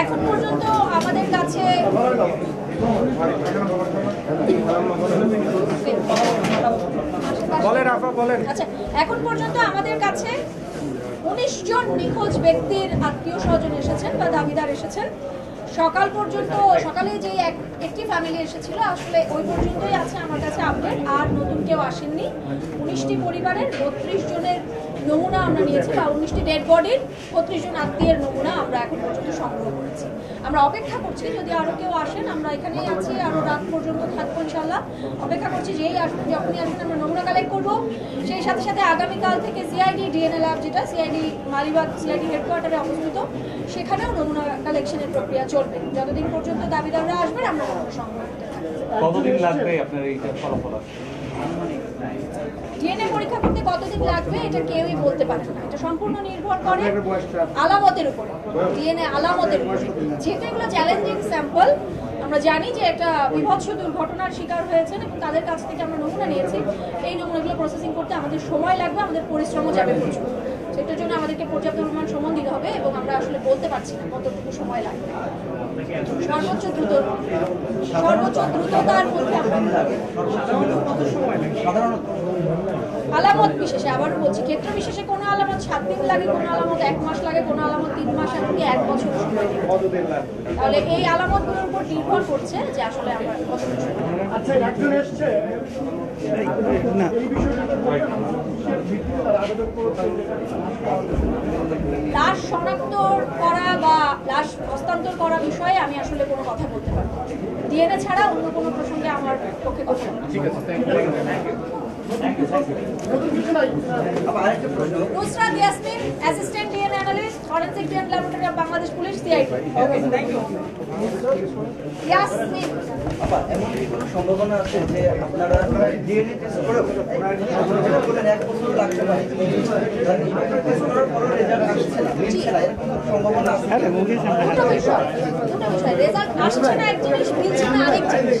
এখন পর্যন্ত আমাদের কাছে বলেন আফা বলেন। আচ্ছা এখন পর্যন্ত আমাদের কাছে উনিশ জন নিখোঁজ ব্যক্তির আত্মীয় স্বজন এসেছেন বা দাবিদার এসেছেন। সকাল পর্যন্ত, সকালে যে এক- একটি ফ্যামিলি এসেছিল, আসলে ওই পর্যন্তই আছে আমার কাছে আপডেট আর নতুন কেউ আসেননি। উনিশটি পরিবারের বত্রিশ জনের নমুনা আমরা নিয়েছি বা উনিশটি ডেড বডির বত্রিশ জন আত্মীয়ের নমুনা আমরা এখন পর্যন্ত সংগ্রহ করেছি। আমরা অপেক্ষা করছি যদি আরও কেউ আসেন আমরা এখানেই আছি আরও রাত পর্যন্ত থাকব ইনশাল্লাহ অপেক্ষা করছি যেই আসবেন যখনই আসবেন আমরা নমুনা কালেক্ট করব। সেই সাথে সাথে আগামীকাল থেকে সিআইডি ডিএনএ ল্যাব যেটা সিআইডি মালিবাগ সিআইডি হেডকোয়ার্টারে অবস্থিত সেখানেও নমুনা কালেকশনের প্রক্রিয়া চলবে। যতদিন পর্যন্ত দাবিদাররা আসবেন আমরা নমুনা সংগ্রহ করতে থাকব। কতদিন লাগবে আপনার এইটা ফলাফল? ডিএনএ পরীক্ষা করতে কতদিন লাগবে এটা কেউই বলতে পারে না। এটা সম্পূর্ণ নির্ভর করে আলামতের উপরে। ডিএনএ আলামতের উপরে। যেহেতু এগুলো চ্যালেঞ্জিং স্যাম্পল আমরা জানি যে একটা বিভৎস দুর্ঘটনার শিকার হয়েছেন এবং তাদের কাছ থেকে আমরা নমুনা নিয়েছি। এই নমুনাগুলো প্রসেসিং করতে আমাদের সময় লাগবে, আমাদের পরিশ্রমও যাবে প্রচুর। সেটার জন্য আমাদেরকে পর্যাপ্ত পরিমাণ সময় দিতে হবে এবং আমরা আসলে বলতে পারছি না কতটুকু সময় লাগবে। সর্বোচ্চ দ্রুত, সর্বোচ্চ দ্রুততার মধ্যে আলামত বিশেষে আবারও বলছি, ক্ষেত্র বিশেষে কোনো আলামত, সাত দিন লাগে, কোনো আলামত, এক মাস লাগে, কোনো আলামত এমনকি এক বছর সময় তাহলে এই আলামতগুলোর উপর নির্ভর করছে যে আসলে আমরা। আচ্ছা একজন এসছে। না। লাশ শনাক্ত করা বা লাশ হস্তান্তর করা বিষয়ে আমি আসলে কোনো কথা বলতে পারব ডিএনএ ছাড়া অন্য কোনো প্রসঙ্গে আমার পক্ষে কথা ঠিক আছে thank you Nusrat Yasmin assistant DNA analyst forensic DNA laboratory of Bangladesh police CID Yasmin আবার এমন কি কোনো সম্ভাবনা আছে যে আপনারা ডিএনএ টেস্ট করে যেটা বললেন এক বছর লাগতে পারে টেস্ট করার পরও রেজাল্ট আসছে না মিলছে না এরকম সম্ভাবনা আছে? দুটো বিষয় দুটো বিষয় রেজাল্ট আসছে না এক জিনিস মিলছে না আরেক জিনিস।